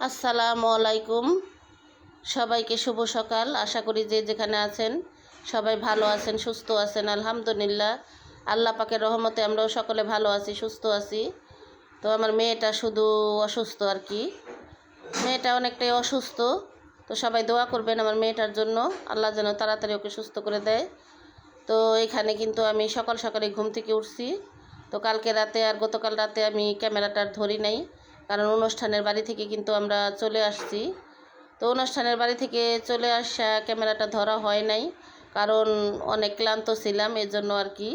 আসসালামু আলাইকুম। সবাইকে শুভ সকাল। আশা করি যে যেখানে আছেন সবাই ভালো আছেন, সুস্থ আছেন। আলহামদুলিল্লাহ। আল্লাহ পাকের রহমতে আমরাও সকলে ভালো আছি, সুস্থ আছি। তো আমার মেয়েটা শুধু অসুস্থ আর কি। মেয়েটা অনেকটাই অসুস্থ। তো সবাই দোয়া করবেন আমার মেয়েটার জন্য। আল্লাহ যেন তাড়াতাড়ি ওকে সুস্থ করে দেয়। তো এখানে কিন্তু আমি সকাল সকালে ঘুম থেকে উঠছি। তো কালকে রাতে আর গতকাল রাতে আমি ক্যামেরাটা ধরি নাই। কারণ অনুষ্ঠানের বাড়ি থেকে কিন্তু আমরা চলে আসছি। তো অনুষ্ঠানের বাড়ি থেকে চলে আসা ক্যামেরাটা ধরা হয় নাই, কারণ অনেক ক্লান্ত ছিলাম এর জন্য আর কি।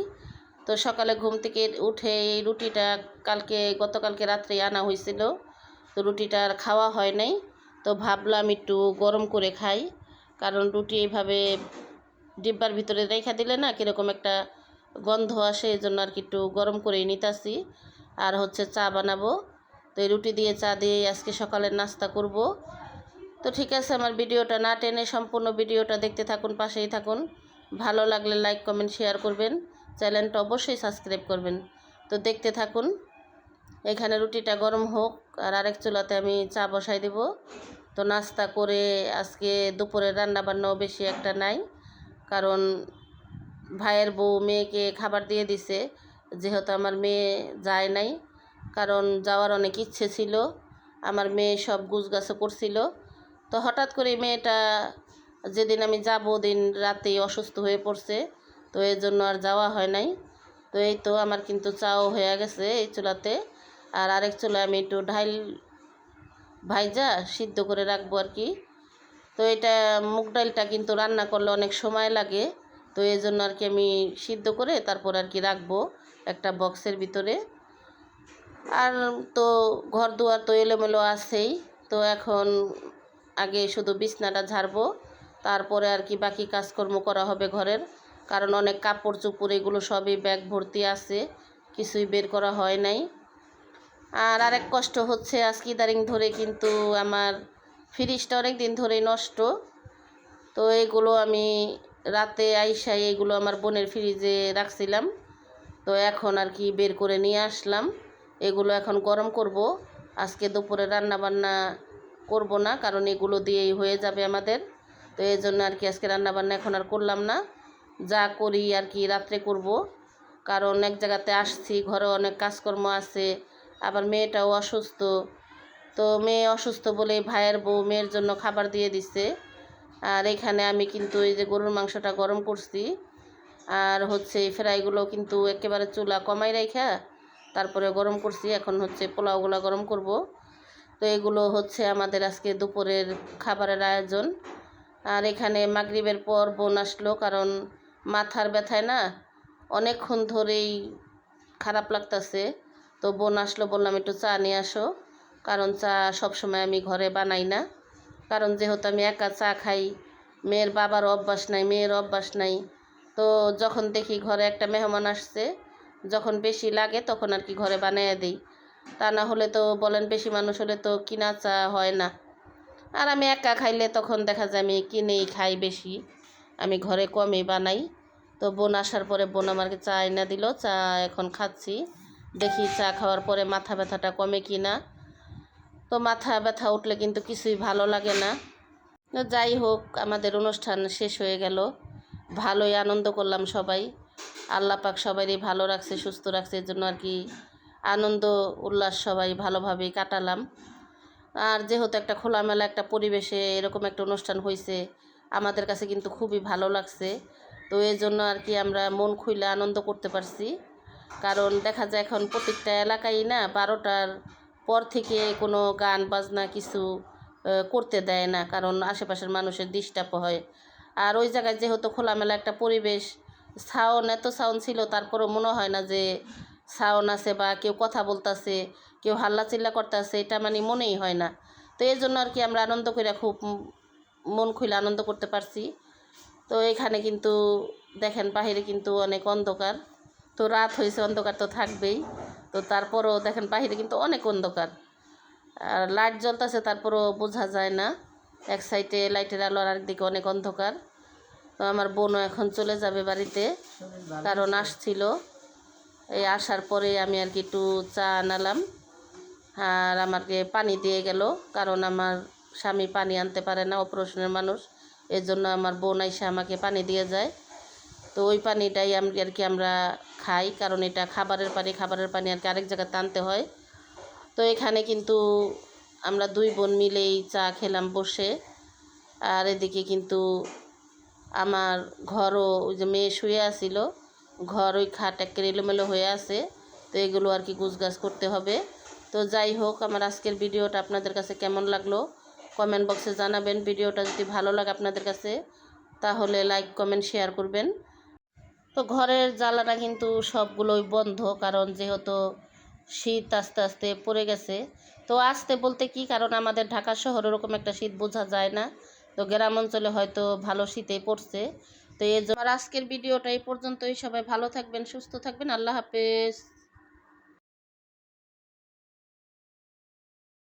তো সকালে ঘুম থেকে উঠে এই রুটিটা কালকে, গতকালকে রাত্রে আনা হয়েছিল। তো রুটিটা আর খাওয়া হয় নাই। তো ভাবলাম একটু গরম করে খাই, কারণ রুটি এইভাবে ডিব্বার ভিতরে রেখা দিলে না কীরকম একটা গন্ধ আসে এই জন্য আর কি একটু গরম করেই নিতাছি। আর হচ্ছে চা বানাবো। তো এই রুটি দিয়ে চা দিয়ে আজকে সকালের নাস্তা করব। তো ঠিক আছে, আমার ভিডিওটা না টেনে সম্পূর্ণ ভিডিওটা দেখতে থাকুন, পাশেই থাকুন। ভালো লাগলে লাইক কমেন্ট শেয়ার করবেন। চ্যানেলটা অবশ্যই সাবস্ক্রাইব করবেন। তো দেখতে থাকুন, এখানে রুটিটা গরম হোক আর আরেক চুলাতে আমি চা বসাই দেব। তো নাস্তা করে আজকে দুপুরে রান্না বান্নাও বেশি একটা নাই, কারণ ভাইয়ের বউ মেয়েকে খাবার দিয়ে দিছে, যেহেতু আমার মেয়ে যায় নাই। কারণ যাওয়ার অনেক ইচ্ছে ছিল। আমার মেয়ে সব গুছগাছও করছিল। তো হঠাৎ করে মেয়েটা যেদিন আমি যাব দিন রাতেই অসুস্থ হয়ে পড়ছে। তো এর জন্য আর যাওয়া হয় নাই। তো এই তো আমার কিন্তু চাও হয়ে গেছে এই চুলাতে। আর আরেক চুলায় আমি একটু ঢাইল ভাইজা সিদ্ধ করে রাখব আর কি। তো এটা মুগ ডালটা কিন্তু রান্না করলে অনেক সময় লাগে। তো এই জন্য আর কি আমি সিদ্ধ করে তারপর আর কি রাখব একটা বক্সের ভিতরে। আর তো ঘর দুয়ার তো এলোমেলো আছেই। তো এখন আগে শুধু বিছনাটা ঝাড়বো, তারপরে আর কি বাকি কাজকর্ম করা হবে ঘরের। কারণ অনেক কাপড় চোপড় এগুলো সবই ব্যাগ ভর্তি আছে, কিছুই বের করা হয় নাই। আর আরেক কষ্ট হচ্ছে আজকে ইদারিং ধরে কিন্তু আমার ফ্রিজটা অনেক দিন ধরেই নষ্ট। তো এইগুলো আমি রাতে আইসাই এগুলো আমার বোনের ফ্রিজে রাখছিলাম। তো এখন আর কি বের করে নিয়ে আসলাম। এগুলো এখন গরম করব। আজকে দুপুরে রান্না বান্না করব না, কারণ এগুলো দিয়েই হয়ে যাবে আমাদের। তো এই জন্য আর কি আজকে রান্না বান্না এখন আর করলাম না। যা করি আর কি রাত্রে করব। কারণ এক জায়গাতে আসছি, ঘরে অনেক কাজকর্ম আছে, আবার মেয়েটাও অসুস্থ। তো মেয়ে অসুস্থ বলে ভাইয়ের বউ মেয়ের জন্য খাবার দিয়ে দিচ্ছে আর এখানে আমি কিন্তু এই যে গরুর মাংসটা গরম করছি। আর হচ্ছে এই ফ্রাইগুলো কিন্তু একেবারে চুলা কমাই রাখা তারপরে গরম করছি, এখন হচ্ছে পোলাওগুলো গরম করব। তো এগুলো হচ্ছে আমাদের আজকে দুপুরের খাবারের আয়োজন। আর এখানে মাগরিবের পর বোন আসলো, কারণ মাথার ব্যথায় না অনেকক্ষণ ধরেই খারাপ লাগতেছে। তো বোন আসলো, বললাম একটু চা নিয়ে আসো, কারণ চা সবসময় আমি ঘরে বানাই না। কারণ যেহেতু আমি একা চা খাই, মেয়ের বাবার অভ্যাস নাই, মেয়ের অভ্যাস নাই। তো যখন দেখি ঘরে একটা মেহমান আসছে যখন বেশি লাগে তখন আর কি ঘরে বানিয়ে দিই। তা না হলে তো বলেন বেশি মানুষ হলে তো কিনা চা হয় না। আর আমি একা খাইলে তখন দেখা যায় আমি কিনেই খাই বেশি। আমি ঘরে কমই বানাই। তো বোন আসার পরে বোন আমাকে চা এনে দিল। চা এখন খাচ্ছি। দেখি চা খাওয়ার পরে মাথা ব্যথাটা কমে কি না। তো মাথা ব্যথা উঠলে কিন্তু কিছুই ভালো লাগে না। যাই হোক, আমাদের অনুষ্ঠান শেষ হয়ে গেল। ভালোই আনন্দ করলাম সবাই। আল্লাহ পাক সবারই ভালো রাখছে, সুস্থ রাখছে এর জন্য আর কি আনন্দ, উল্লাস সবাই ভালোভাবেই কাটালাম। আর যেহেতু একটা খোলামেলা একটা পরিবেশে এরকম একটা অনুষ্ঠান হয়েছে আমাদের কাছে কিন্তু খুবই ভালো লাগছে। তো এই জন্য আর কি আমরা মন খুইলে আনন্দ করতে পারছি। কারণ দেখা যায় এখন প্রত্যেকটা এলাকায় না বারোটার পর থেকে কোনো গান, বাজনা কিছু করতে দেয় না। কারণ আশেপাশের মানুষের ডিস্টার্ব হয়। আর ওই জায়গায় যেহেতু খোলামেলা একটা পরিবেশ সাউন্ড, এত সাউন্ড ছিল, তারপরও মনে হয় না যে সাউন্ড আছে বা কেউ কথা বলতেছে, কেউ হাল্লা চিল্লা করতেছে, এটা মানে মনেই হয় না। তো এই জন্য আর কি আমরা আনন্দ করে খুব মন খুলে আনন্দ করতে পারছি। তো এখানে কিন্তু দেখেন বাহিরে কিন্তু অনেক অন্ধকার। তো রাত হয়েছে অন্ধকার তো থাকবেই। তো তারপরও দেখেন বাহিরে কিন্তু অনেক অন্ধকার। আর লাইট জ্বলতেছে, তারপরও বোঝা যায় না। এক সাইডে লাইটের আলো আর একদিকে অনেক অন্ধকার। আমার বোনও এখন চলে যাবে বাড়িতে। কারণ আসছিল। এই আসার পরে আমি আর কি একটু চা আনালাম। আর আমাকে পানি দিয়ে গেল। কারণ আমার স্বামী পানি আনতে পারে না, অপারেশনের মানুষ। এর জন্য আমার বোন আইসা আমাকে পানি দিয়ে যায়। তো ওই পানিটাই আমি, আর কি আমরা খাই। কারণ এটা খাবারের পানি খাবারের পানি আর কি আরেক জায়গায় টানতে হয়। তো এখানে কিন্তু আমরা দুই বোন মিলেই চা খেলাম বসে। আর এদিকে কিন্তু আমার ঘরও ওই যে মেয়ে শুয়ে আসিল ঘর ওই খাট একের এলোমেলো হয়ে আছে, তো এগুলো আর কি গুছগাছ করতে হবে। তো যাই হোক, আমার আজকের ভিডিওটা আপনাদের কাছে কেমন লাগল? কমেন্ট বক্সে জানাবেন, ভিডিওটা যদি ভালো লাগে আপনাদের কাছে, তাহলে লাইক, কমেন্ট, শেয়ার করবেন। তো ঘরের জ্বালাটা কিন্তু সবগুলোই বন্ধ, কারণ যেহেতু শীত আস্তে আস্তে পড়ে গেছে। তো আসতে বলতে কি? কারণ আমাদের ঢাকা শহর ওরকম একটা শীত বোঝা যায় না। তো গ্রাম অঞ্চলে হয়তো ভালো শীতে পড়ছে। তো এই আজকের ভিডিওটা এই পর্যন্তই। সবাই ভালো থাকবেন, সুস্থ থাকবেন। আল্লাহ হাফেজ।